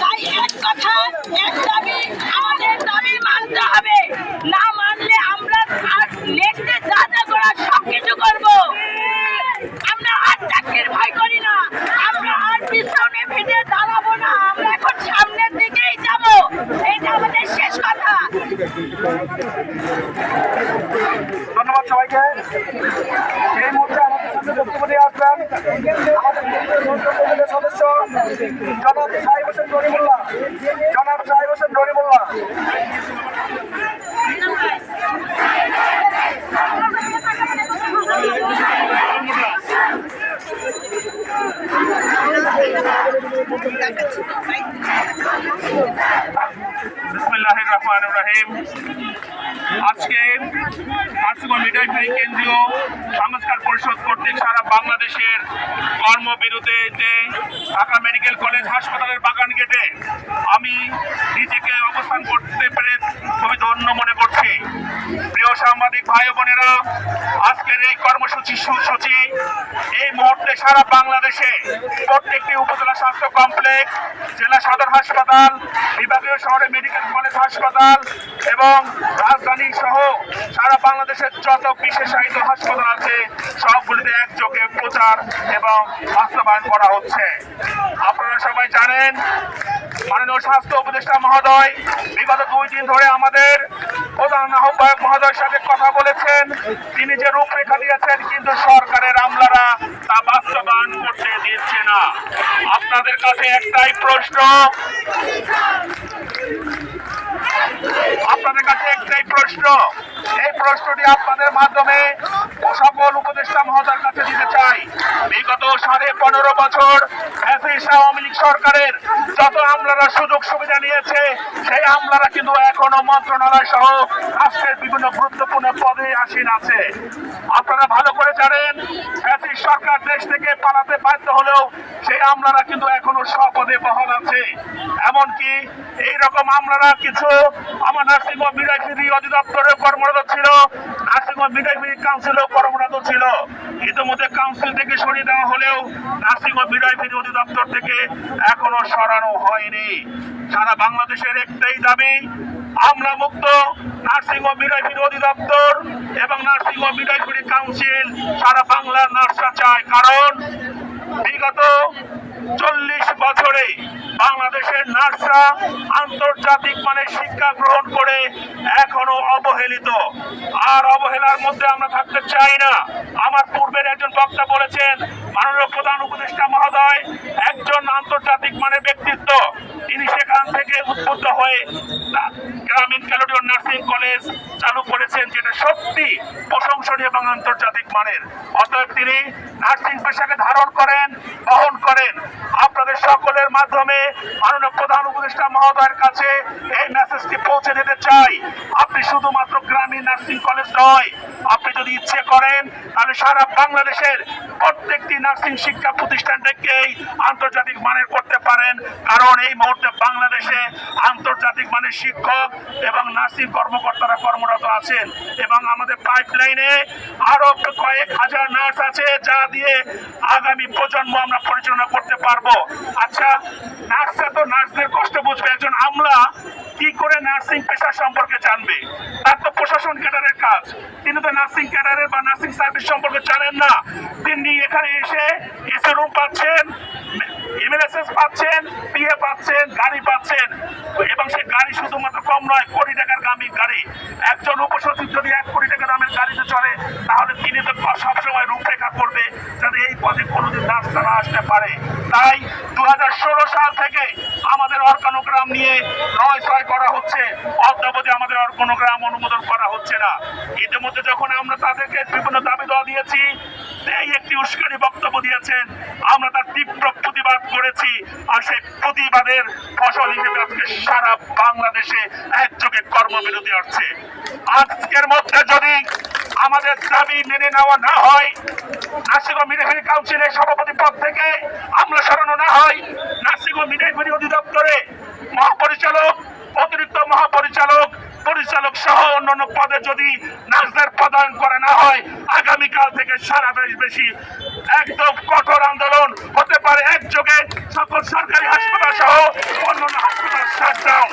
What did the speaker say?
তাই এক কথা, এক দাবি, আমাদের দাবি মানতে হবে। না মানলে আমরা আর নেক্সটে যা যা সব কিছু করব। আমরা আর চাকরির ভয় করি না। আমরা আর পিছনে ফিরে দাঁড়াবো না। আমরা এখন সামনের দিকেই যাব। এটা আমাদের শেষ কথা। ধন্যবাদ সবাইকে। এই মুহূর্তে বক্তব্য আমাদের সদস্য জনাব সাহেব হোসেন রহিমুল্লাহ জনাব সাহেব হোসেন রহমান রহিম। আজকে কেন্দ্রীয় সংস্কার কর্তৃক সারা বাংলাদেশের ঢাকা মেডিকেল কলেজ হাসপাতালের বাগান আমি নিজেকে অবস্থান করতে পেরে খুবই ধন্য মনে করছি। সাংবাদিক ভাই বোনেরা, আজকের এই কর্মসূচি সূচি এই মুহূর্তে সারা বাংলাদেশে প্রত্যেকটি উপজেলা স্বাস্থ্য কমপ্লেক্স, জেলা সদর হাসপাতাল, বিভাগীয় শহরে মেডিকেল কলেজ হাসপাতাল এবং রাজধানী সহ সারা বাংলাদেশের যত বিশেষায়িত হাসপাতাল আছে, সবগুলিতে একযোগে প্রচার এবং বাস্তবায়ন করা হচ্ছে। আপনারা সবাই জানেন, মাননীয় স্বাস্থ্য উপদেষ্টা মহোদয়, বিগত দুই দিন ধরে আমাদের আহ্বায়ক মহোদয়ের সাথে কথা বলেছেন। তিনি যে রূপরেখা দিয়েছেন, কিন্তু সরকারের আমলারা তা বাস্তবায়ন করতে দিচ্ছে না। আপনাদের কাছে একটাই প্রশ্ন। আপনাদের কাছে একটাই প্রশ্ন। এই প্রশ্নটি আপনাদের মাধ্যমে সকল উপদেষ্টা মহোদয়ের কাছে দিতে চাই। বিগত সাড়ে পনেরো বছর ফ্যাসিস্ট আওয়ামী লীগ সরকারের যত আমলারা সুযোগ সুবিধা নিয়েছে, সেই আমলারা কিন্তু এখনও মন্ত্রণালয় সহ রাষ্ট্রের বিভিন্ন গুরুত্বপূর্ণ পদে আসীন আছে। আপনারা ভালো করে জানেন সরকার দেশ থেকে পালাতে বাধ্য হলেও সেই আমলারা কিন্তু এখনও স্বপদে বহাল আছে। এমনকি এইরকম আমলারা কিছু আমার নার্সিং হোম অধিদপ্তরে কর্মরত ছিল হোম মিডাইফিরি কাউন্সিলেও কর্মরত ছিল। ইতিমধ্যে কাউন্সিল থেকে সরিয়ে দেওয়া হলেও অধিদপ্তর থেকে এখনও সরানো হয়নি। সারা বাংলাদেশের একটাই দাবি, আমলা মুক্ত নার্সিং মিডাইফিরি অধিদপ্তর এবং নার্সিং মিডাইফিরি কাউন্সিল সারা বাংলার নার্সরা চায়। কারণ বিগত চল্লিশ বছরে নার্সরা আন্তর্জাতিক মানের শিক্ষা গ্রহণ করে এখনও অবহেলিত। আর অবহেলার মধ্যে আমরা থাকতে চাই না। আমার পূর্বের একজন বক্তা বলেছেন, মাননীয় প্রধান উপদেষ্টা মহোদয়, একজন আন্তর্জাতিক মানের ব্যক্তিত্ব, তিনি সেখান থেকে উদ্বুদ্ধ হয়ে গ্রামীণ ক্যালোডিও নার্সিং কলেজ চালু করেছেন, যেটা সত্যি প্রশংসনীয় এবং আন্তর্জাতিক মানের। অতএব তিনি নার্সিং পেশাকে ধারণ করেন, বহন করেন। আপনাদের সকলের মাধ্যমে মাননীয় প্রধান উপদেষ্টা মহোদয়ের কাছে এই মেসেজটি পৌঁছে দিতে চাই। আপনি শুধুমাত্র গ্রামীণ নার্সিং কলেজ নয় আপনি যদি ইচ্ছে করেন, তাহলে সারা বাংলাদেশের প্রত্যেকটি নার্সিং শিক্ষা প্রতিষ্ঠানটাকেই আন্তর্জাতিক মানের করতে পারেন। কারণ এই মুহূর্তে বাংলাদেশে আন্তর্জাতিক মানের শিক্ষক এবং নার্সিং কর্মকর্তারা কর্মরত আছেন এবং আমাদের পাইপলাইনে আরও কয়েক হাজার নার্স আছে যা দিয়ে আগামী প্রজন্ম আমরা পরিচালনা করতে পারব। আচ্ছা নার্সরা তো নার্সদের কষ্ট বুঝবে। একজন আমলা কি করে নার্সিং পেশা সম্পর্কে জানবে? তার তো প্রশাসন ক্যাডারের কাজ। তিনি তো নার্সিং ক্যাডারের বা নার্সিং সার্ভিস সম্পর্কে জানেন না। তিনি এখানে এসে এসি রুম পাচ্ছেন, এমএলএসএস পাচ্ছেন, পিএ পাচ্ছেন, গাড়ি পাচ্ছেন। এবং সে গাড়ি শুধুমাত্র কম নয়, কোটি টাকার দামি গাড়ি। একজন উপসচিব যদি এক কোটি টাকা দামের গাড়িতে চলে তাহলে তিনি তো সবসময় রূপরেখা করবে যাতে এই কোনোদিন রাস্তা না আসতে পারে। তাই দুই হাজার ষোলো সাল থেকে আমাদের অর্গানোগ্রাম নিয়ে নয় ছয় করা হচ্ছে। অদ্যাবধি আমাদের অর্গানোগ্রাম অনুমোদন করা হচ্ছে না। ইতিমধ্যে যখন আমরা তাদেরকে বিভিন্ন দাবি দেওয়া দিয়েছি, এই একটি উস্কানি বক্তব্য দিয়েছেন, আমরা তার তীব্র প্রতিবাদ করেছি। আর সেই প্রতিবাদের ফসল হিসেবে আজকে সারা বাংলাদেশে একযোগে কর্মবিরতি আসছে। আজকের মধ্যে যদি আমাদের দাবি মেনে নেওয়া না হয় নার্সিং ও কাউন্সিলের সভাপতি পদ থেকে আমলা সরানো না হয় নার্সিং ও অধিদপ্তরে মহাপরিচালক, অতিরিক্ত মহাপরিচালক, পরিচালক সহ অন্যান্য পদে যদি নার্সদের পদায়ন করা না হয়, আগামীকাল থেকে সারা দেশ বেশি একদম কঠোর আন্দোলন হতে পারে। একযোগে সকল সরকারি হাসপাতাল সহ অন্যান্য হাসপাতাল শাটডাউন